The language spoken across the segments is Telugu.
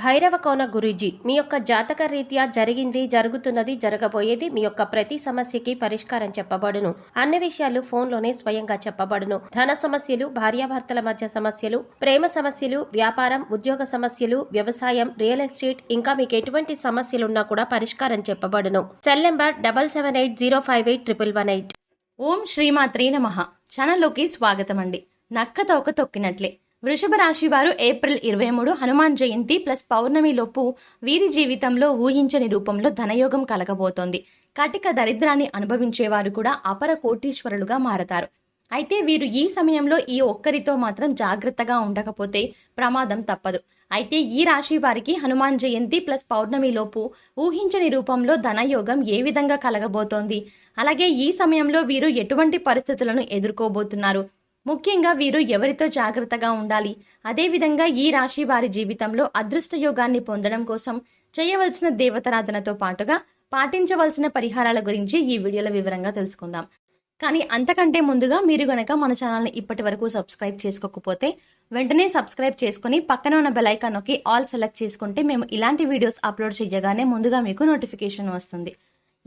భైరవ కోన గురూజీ మీ యొక్క జాతక రీత్యా జరిగింది జరుగుతున్నది జరగబోయేది మీ యొక్క ప్రతి సమస్యకి పరిష్కారం చెప్పబడును. అన్ని విషయాలు ఫోన్లోనే స్వయంగా చెప్పబడును. ధన సమస్యలు భార్యాభర్తల మధ్య సమస్యలు ప్రేమ సమస్యలు వ్యాపారం ఉద్యోగ సమస్యలు వ్యవసాయం రియల్ ఎస్టేట్ ఇంకా మీకు ఎటువంటి సమస్యలున్నా కూడా పరిష్కారం చెప్పబడును. Cell number double seven eight zero five eight triple one eight. ఓం శ్రీమాత్రీ నమ. ఛానల్లోకి స్వాగతం అండి నక్క తొక్క తొక్కినట్లే. వృషభ రాశి వారు ఏప్రిల్ ఇరవై మూడు హనుమాన్ జయంతి ప్లస్ పౌర్ణమి లోపు వీరి జీవితంలో ఊహించని రూపంలో ధనయోగం కలగబోతోంది. కటిక దరిద్రాన్ని అనుభవించేవారు కూడా అపర కోటీశ్వరులుగా మారతారు. అయితే వీరు ఈ సమయంలో ఈ ఒక్కరితో మాత్రం జాగ్రత్తగా ఉండకపోతే ప్రమాదం తప్పదు. అయితే ఈ రాశి వారికి హనుమాన్ జయంతి ప్లస్ పౌర్ణమి లోపు ఊహించని రూపంలో ధనయోగం ఏ విధంగా కలగబోతోంది? అలాగే ఈ సమయంలో వీరు ఎటువంటి పరిస్థితులను ఎదుర్కోబోతున్నారు? ముఖ్యంగా వీరు ఎవరితో జాగ్రత్తగా ఉండాలి? అదేవిధంగా ఈ రాశి వారి జీవితంలో అదృష్ట యోగాన్ని పొందడం కోసం చేయవలసిన దేవతారాధనతో పాటుగా పాటించవలసిన పరిహారాల గురించి ఈ వీడియోలో వివరంగా తెలుసుకుందాం. కానీ అంతకంటే ముందుగా మీరు గనక మన ఛానల్ని ఇప్పటి వరకు సబ్స్క్రైబ్ చేసుకోకపోతే వెంటనే సబ్స్క్రైబ్ చేసుకుని పక్కన ఉన్న బెలైకాన్ నొక్కి ఆల్ సెలెక్ట్ చేసుకుంటే మేము ఇలాంటి వీడియోస్ అప్లోడ్ చేయగానే ముందుగా మీకు నోటిఫికేషన్ వస్తుంది.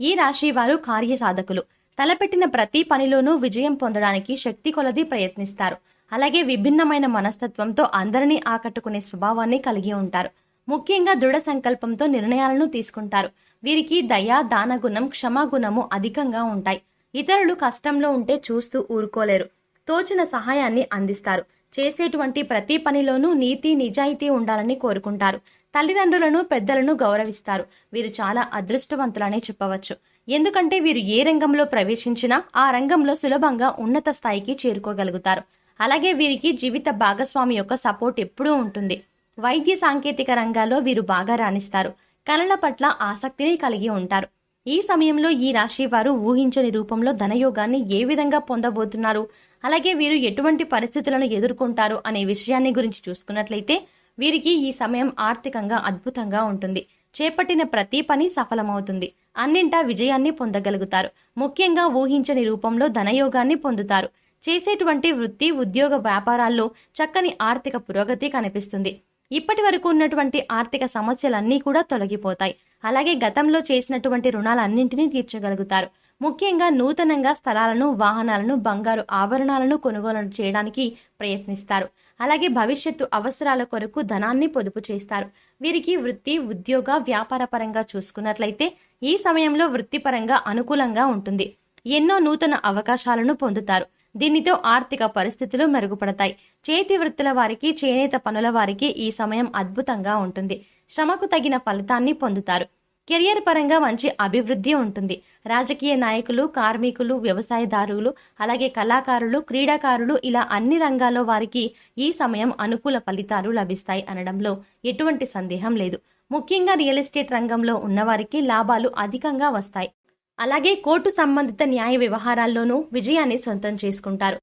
ఈ రాశి వారు కార్య సాధకులు తలపెట్టిన ప్రతి పనిలోనూ విజయం పొందడానికి శక్తి కొలది ప్రయత్నిస్తారు. అలాగే విభిన్నమైన మనస్తత్వంతో అందరినీ ఆకట్టుకునే స్వభావాన్ని కలిగి ఉంటారు. ముఖ్యంగా దృఢ సంకల్పంతో నిర్ణయాలను తీసుకుంటారు. వీరికి దయ దానగుణం క్షమాగుణము అధికంగా ఉంటాయి. ఇతరులు కష్టంలో ఉంటే చూస్తూ ఊరుకోలేరు. తోచిన సహాయాన్ని అందిస్తారు. చేసేటువంటి ప్రతి పనిలోనూ నీతి నిజాయితీ ఉండాలని కోరుకుంటారు. తల్లిదండ్రులను పెద్దలను గౌరవిస్తారు. వీరు చాలా అదృష్టవంతులనే చెప్పవచ్చు. ఎందుకంటే వీరు ఏ రంగంలో ప్రవేశించినా ఆ రంగంలో సులభంగా ఉన్నత స్థాయికి చేరుకోగలుగుతారు. అలాగే వీరికి జీవిత భాగస్వామి యొక్క సపోర్ట్ ఎప్పుడూ ఉంటుంది. వైద్య సాంకేతిక రంగాల్లో వీరు బాగా రాణిస్తారు. కళల పట్ల ఆసక్తిని కలిగి ఉంటారు. ఈ సమయంలో ఈ రాశి వారు ఊహించని రూపంలో ధనయోగాన్ని ఏ విధంగా పొందబోతున్నారు? అలాగే వీరు ఎటువంటి పరిస్థితులను ఎదుర్కొంటారు అనే విషయాన్ని గురించి చూసుకున్నట్లయితే వీరికి ఈ సమయం ఆర్థికంగా అద్భుతంగా ఉంటుంది. చేపట్టిన ప్రతి పని సఫలమవుతుంది. అన్నింటా విజయాన్ని పొందగలుగుతారు. ముఖ్యంగా ఊహించని రూపంలో ధనయోగాన్ని పొందుతారు. చేసేటువంటి వృత్తి ఉద్యోగ వ్యాపారాల్లో చక్కని ఆర్థిక పురోగతి కనిపిస్తుంది. ఇప్పటి వరకు ఉన్నటువంటి ఆర్థిక సమస్యలన్నీ కూడా తొలగిపోతాయి. అలాగే గతంలో చేసినటువంటి రుణాలన్నింటినీ తీర్చగలుగుతారు. ముఖ్యంగా నూతనంగా స్థలాలను వాహనాలను బంగారు ఆభరణాలను కొనుగోలు చేయడానికి ప్రయత్నిస్తారు. అలాగే భవిష్యత్తు అవసరాల కొరకు ధనాన్ని పొదుపు చేస్తారు. వీరికి వృత్తి ఉద్యోగ వ్యాపార పరంగా చూసుకున్నట్లయితే ఈ సమయంలో వృత్తిపరంగా అనుకూలంగా ఉంటుంది. ఎన్నో నూతన అవకాశాలను పొందుతారు. దీనితో ఆర్థిక పరిస్థితులు మెరుగుపడతాయి. చేతి వృత్తుల వారికి చేనేత పనుల వారికి ఈ సమయం అద్భుతంగా ఉంటుంది. శ్రమకు తగిన ఫలితాన్ని పొందుతారు. కెరియర్ పరంగా మంచి అభివృద్ధి ఉంటుంది. రాజకీయ నాయకులు కార్మికులు వ్యవసాయదారులు అలాగే కళాకారులు క్రీడాకారులు ఇలా అన్ని రంగాల్లో వారికి ఈ సమయం అనుకూల ఫలితాలు లభిస్తాయి అనడంలో ఎటువంటి సందేహం లేదు. ముఖ్యంగా రియల్ ఎస్టేట్ రంగంలో ఉన్నవారికి లాభాలు అధికంగా వస్తాయి. అలాగే కోర్టు సంబంధిత న్యాయ వ్యవహారాల్లోనూ విజయాన్ని సొంతం చేసుకుంటారు.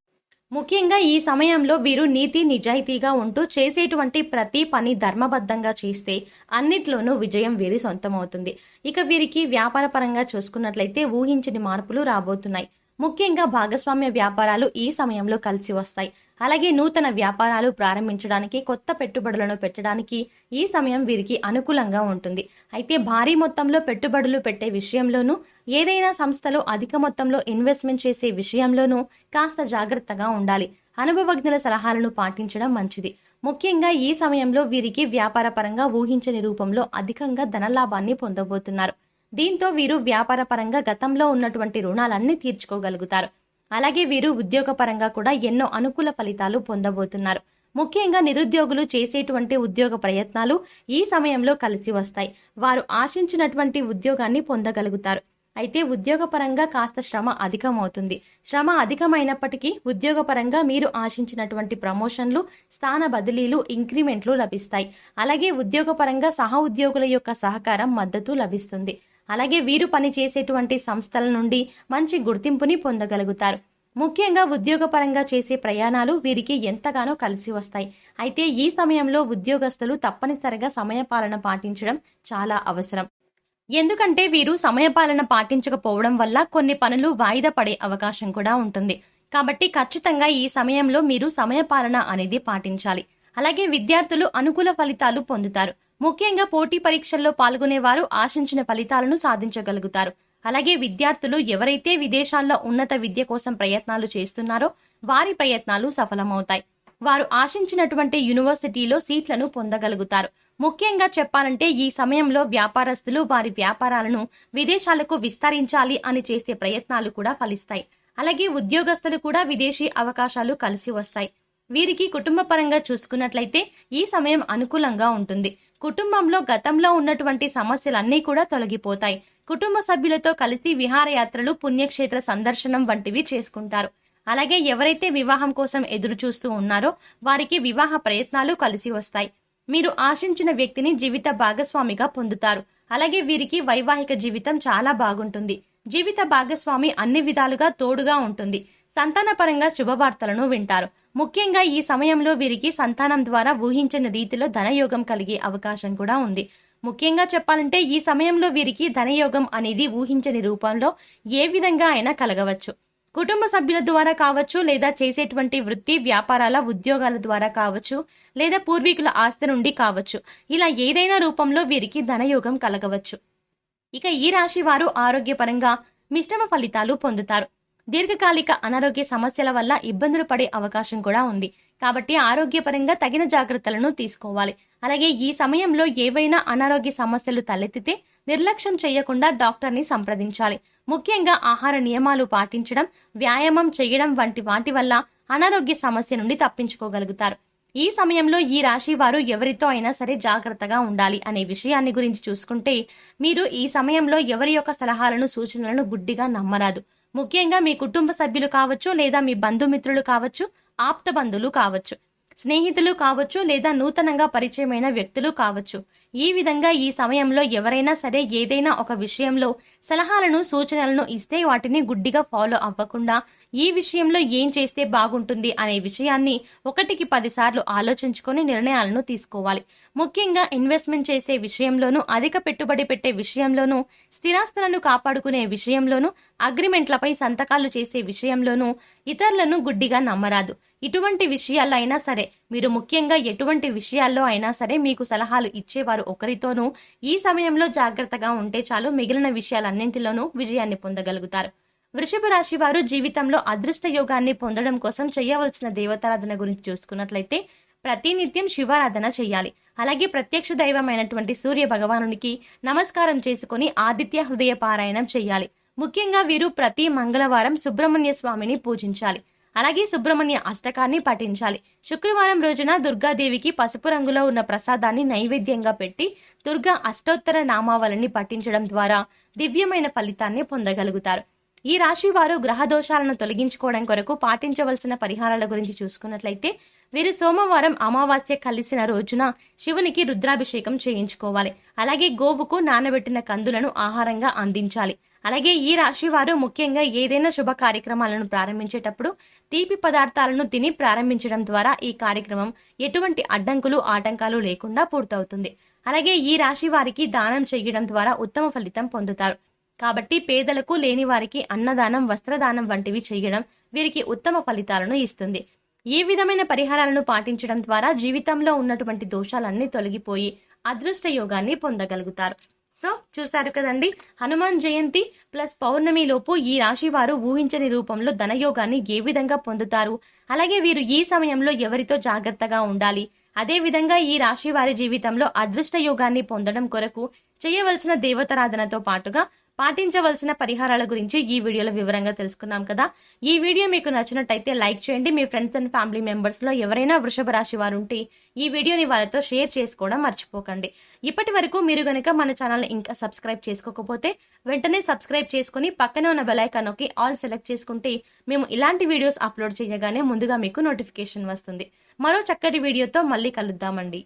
ముఖ్యంగా ఈ సమయంలో వీరు నీతి నిజాయితీగా ఉంటూ చేసేటువంటి ప్రతి పని ధర్మబద్ధంగా చేస్తే అన్నిట్లోనూ విజయం వీరి సొంతమవుతుంది. ఇక వీరికి వ్యాపార పరంగా చూసుకున్నట్లయితే ఊహించని మార్పులు రాబోతున్నాయి. ముఖ్యంగా భాగస్వామ్య వ్యాపారాలు ఈ సమయంలో కలిసి వస్తాయి. అలాగే నూతన వ్యాపారాలు ప్రారంభించడానికి కొత్త పెట్టుబడులను పెట్టడానికి ఈ సమయం వీరికి అనుకూలంగా ఉంటుంది. అయితే భారీ మొత్తంలో పెట్టుబడులు పెట్టే విషయంలోనూ ఏదైనా సంస్థలో అధిక మొత్తంలో ఇన్వెస్ట్మెంట్ చేసే విషయంలోనూ కాస్త జాగ్రత్తగా ఉండాలి. అనుభవజ్ఞుల సలహాలను పాటించడం మంచిది. ముఖ్యంగా ఈ సమయంలో వీరికి వ్యాపారపరంగా ఊహించని రూపంలో అధికంగా ధనలాభాన్ని పొందబోతున్నారు. దీంతో వీరు వ్యాపార పరంగా గతంలో ఉన్నటువంటి రుణాలన్నీ తీర్చుకోగలుగుతారు. అలాగే వీరు ఉద్యోగపరంగా కూడా ఎన్నో అనుకూల ఫలితాలు పొందబోతున్నారు. ముఖ్యంగా నిరుద్యోగులు చేసేటువంటి ఉద్యోగ ప్రయత్నాలు ఈ సమయంలో కలిసి వస్తాయి. వారు ఆశించినటువంటి ఉద్యోగాన్ని పొందగలుగుతారు. అయితే ఉద్యోగపరంగా కాస్త శ్రమ అధికమవుతుంది. శ్రమ అధికమైనప్పటికీ ఉద్యోగపరంగా మీరు ఆశించినటువంటి ప్రమోషన్లు స్థాన బదిలీలు ఇంక్రిమెంట్లు లభిస్తాయి. అలాగే ఉద్యోగపరంగా సహ ఉద్యోగుల యొక్క సహకారం మద్దతు లభిస్తుంది. అలాగే వీరు పనిచేసేటువంటి సంస్థల నుండి మంచి గుర్తింపుని పొందగలుగుతారు. ముఖ్యంగా ఉద్యోగపరంగా చేసే ప్రయాణాలు వీరికి ఎంతగానో కలిసి వస్తాయి. అయితే ఈ సమయంలో ఉద్యోగస్తులు తప్పనిసరిగా సమయపాలన పాటించడం చాలా అవసరం. ఎందుకంటే వీరు సమయపాలన పాటించకపోవడం వల్ల కొన్ని పనులు వాయిదా పడే అవకాశం కూడా ఉంటుంది. కాబట్టి ఖచ్చితంగా ఈ సమయంలో మీరు సమయపాలన అనేది పాటించాలి. అలాగే విద్యార్థులు అనుకూల ఫలితాలు పొందుతారు. ముఖ్యంగా పోటీ పరీక్షల్లో పాల్గొనేవారు ఆశించిన ఫలితాలను సాధించగలుగుతారు. అలాగే విద్యార్థులు ఎవరైతే విదేశాల్లో ఉన్నత విద్య కోసం ప్రయత్నాలు చేస్తున్నారో వారి ప్రయత్నాలు సఫలమవుతాయి. వారు ఆశించినటువంటి యూనివర్సిటీలో సీట్లను పొందగలుగుతారు. ముఖ్యంగా చెప్పాలంటే ఈ సమయంలో వ్యాపారస్తులు వారి వ్యాపారాలను విదేశాలకు విస్తరించాలి అని చేసే ప్రయత్నాలు కూడా ఫలిస్తాయి. అలాగే ఉద్యోగస్తులు కూడా విదేశీ అవకాశాలు కలిసి వస్తాయి. వీరికి కుటుంబ పరంగా చూసుకున్నట్లయితే ఈ సమయం అనుకూలంగా ఉంటుంది. కుటుంబంలో గతంలో ఉన్నటువంటి సమస్యలన్నీ కూడా తొలగిపోతాయి. కుటుంబ సభ్యులతో కలిసి విహారయాత్రలు పుణ్యక్షేత్ర సందర్శనం వంటివి చేసుకుంటారు. అలాగే ఎవరైతే వివాహం కోసం ఎదురు చూస్తూ ఉన్నారో వారికి వివాహ ప్రయత్నాలు కలిసి వస్తాయి. మీరు ఆశించిన వ్యక్తిని జీవిత భాగస్వామిగా పొందుతారు. అలాగే వీరికి వైవాహిక జీవితం చాలా బాగుంటుంది. జీవిత భాగస్వామి అన్ని విధాలుగా తోడుగా ఉంటుంది. సంతానపరంగా శుభవార్తలను వింటారు. ముఖ్యంగా ఈ సమయంలో వీరికి సంతానం ద్వారా ఊహించని రీతిలో ధనయోగం కలిగే అవకాశం కూడా ఉంది. ముఖ్యంగా చెప్పాలంటే ఈ సమయంలో వీరికి ధనయోగం అనేది ఊహించని రూపంలో ఏ విధంగా అయినా కలగవచ్చు. కుటుంబ సభ్యుల ద్వారా కావచ్చు లేదా చేసేటువంటి వృత్తి వ్యాపారాల ఉద్యోగాల ద్వారా కావచ్చు లేదా పూర్వీకుల ఆస్తి నుండి కావచ్చు. ఇలా ఏదైనా రూపంలో వీరికి ధనయోగం కలగవచ్చు. ఇక ఈ రాశి వారు ఆరోగ్యపరంగా మిశ్రమ ఫలితాలు పొందుతారు. దీర్ఘకాలిక అనారోగ్య సమస్యల వల్ల ఇబ్బందులు పడే అవకాశం కూడా ఉంది. కాబట్టి ఆరోగ్యపరంగా తగిన జాగ్రత్తలను తీసుకోవాలి. అలాగే ఈ సమయంలో ఏవైనా అనారోగ్య సమస్యలు తలెత్తితే నిర్లక్ష్యం చేయకుండా డాక్టర్ని సంప్రదించాలి. ముఖ్యంగా ఆహార నియమాలు పాటించడం వ్యాయామం చేయడం వంటి వాటి వల్ల అనారోగ్య సమస్య నుండి తప్పించుకోగలుగుతారు. ఈ సమయంలో ఈ రాశి వారు ఎవరితో అయినా సరే జాగ్రత్తగా ఉండాలి అనే విషయాన్ని గురించి చూసుకుంటే మీరు ఈ సమయంలో ఎవరి యొక్క సలహాలను సూచనలను గుడ్డిగా నమ్మరాదు. ముఖ్యంగా మీ కుటుంబ సభ్యులు కావచ్చు లేదా మీ బంధుమిత్రులు కావచ్చు ఆప్త బంధువులు కావచ్చు. స్నేహితులు కావచ్చు లేదా నూతనంగా పరిచయమైన వ్యక్తులు కావచ్చు. ఈ విధంగా ఈ సమయంలో ఎవరైనా సరే ఏదైనా ఒక విషయంలో సలహాలను సూచనలను ఇస్తే వాటిని గుడ్డిగా ఫాలో అవ్వకుండా ఈ విషయంలో ఏం చేస్తే బాగుంటుంది అనే విషయాన్ని ఒకటికి పదిసార్లు ఆలోచించుకొని నిర్ణయాలను తీసుకోవాలి. ముఖ్యంగా ఇన్వెస్ట్మెంట్ చేసే విషయంలోనూ అధిక పెట్టుబడి పెట్టే విషయంలోనూ స్థిరాస్తులను కాపాడుకునే విషయంలోనూ అగ్రిమెంట్లపై సంతకాలు చేసే విషయంలోనూ ఇతరులను గుడ్డిగా నమ్మరాదు. ఇటువంటి విషయాల్లో అయినా సరే మీరు ముఖ్యంగా ఎటువంటి విషయాల్లో అయినా సరే మీకు సలహాలు ఇచ్చేవారు ఒకరితోనూ ఈ సమయంలో జాగ్రత్తగా ఉంటే చాలు మిగిలిన విషయాలన్నింటిలోనూ విజయాన్ని పొందగలుగుతారు. వృషభ రాశి వారు జీవితంలో అదృష్ట యోగాన్ని పొందడం కోసం చేయవలసిన దేవతారాధన గురించి చూసుకున్నట్లయితే ప్రతినిత్యం శివారాధన చేయాలి. అలాగే ప్రత్యక్ష దైవమైనటువంటి సూర్య భగవానునికి నమస్కారం చేసుకుని ఆదిత్య హృదయ పారాయణం చేయాలి. ముఖ్యంగా వీరు ప్రతి మంగళవారం సుబ్రహ్మణ్య స్వామిని పూజించాలి. అలాగే సుబ్రహ్మణ్య అష్టకాన్ని పఠించాలి. శుక్రవారం రోజున దుర్గాదేవికి పసుపు రంగులో ఉన్న ప్రసాదాన్ని నైవేద్యంగా పెట్టి దుర్గా అష్టోత్తర నామావళిని పఠించడం ద్వారా దివ్యమైన ఫలితాన్ని పొందగలుగుతారు. ఈ రాశి వారు గ్రహ దోషాలను తొలగించుకోవడం కొరకు పాటించవలసిన పరిహారాల గురించి చూసుకున్నట్లయితే వీరు సోమవారం అమావాస్య కలిసిన రోజున శివునికి రుద్రాభిషేకం చేయించుకోవాలి. అలాగే గోవుకు నానబెట్టిన కందులను ఆహారంగా అందించాలి. అలాగే ఈ రాశి వారు ముఖ్యంగా ఏదైనా శుభ కార్యక్రమాలను ప్రారంభించేటప్పుడు తీపి పదార్థాలను తిని ప్రారంభించడం ద్వారా ఈ కార్యక్రమం ఎటువంటి అడ్డంకులు ఆటంకాలు లేకుండా పూర్తవుతుంది. అలాగే ఈ రాశి వారికి దానం చేయడం ద్వారా ఉత్తమ ఫలితం పొందుతారు. కాబట్టి పేదలకు లేని వారికి అన్నదానం వస్త్రదానం వంటివి చేయడం వీరికి ఉత్తమ ఫలితాలను ఇస్తుంది. ఏ విధమైన పరిహారాలను పాటించడం ద్వారా జీవితంలో ఉన్నటువంటి దోషాలన్నీ తొలగిపోయి అదృష్ట యోగాన్ని పొందగలుగుతారు. సో చూశారు కదండి హనుమాన్ జయంతి ప్లస్ పౌర్ణమి లోపు ఈ రాశి వారు ఊహించని రూపంలో ధనయోగాన్ని ఏ విధంగా పొందుతారు? అలాగే వీరు ఈ సమయంలో ఎవరితో జాగ్రత్తగా ఉండాలి? అదే విధంగా ఈ రాశి వారి జీవితంలో అదృష్ట యోగాన్ని పొందడం కొరకు చేయవలసిన దేవతారాధనతో పాటుగా పాటించవలసిన పరిహారాల గురించి ఈ వీడియోలో వివరంగా తెలుసుకున్నాం కదా. ఈ వీడియో మీకు నచ్చినట్టయితే లైక్ చేయండి. మీ ఫ్రెండ్స్ అండ్ ఫ్యామిలీ మెంబర్స్లో ఎవరైనా వృషభ రాశి వారు ఉంటే ఈ వీడియోని వాళ్ళతో షేర్ చేసుకోవడం మర్చిపోకండి. ఇప్పటి వరకు మీరు గనుక మన ఛానల్ ఇంకా సబ్స్క్రైబ్ చేసుకోకపోతే వెంటనే సబ్స్క్రైబ్ చేసుకుని పక్కనే ఉన్న బెలైకాన్ ఐకాన్ నొక్కి ఆల్ సెలెక్ట్ చేసుకుంటే మేము ఇలాంటి వీడియోస్ అప్లోడ్ చేయగానే ముందుగా మీకు నోటిఫికేషన్ వస్తుంది. మరో చక్కటి వీడియోతో మళ్ళీ కలుద్దామండి.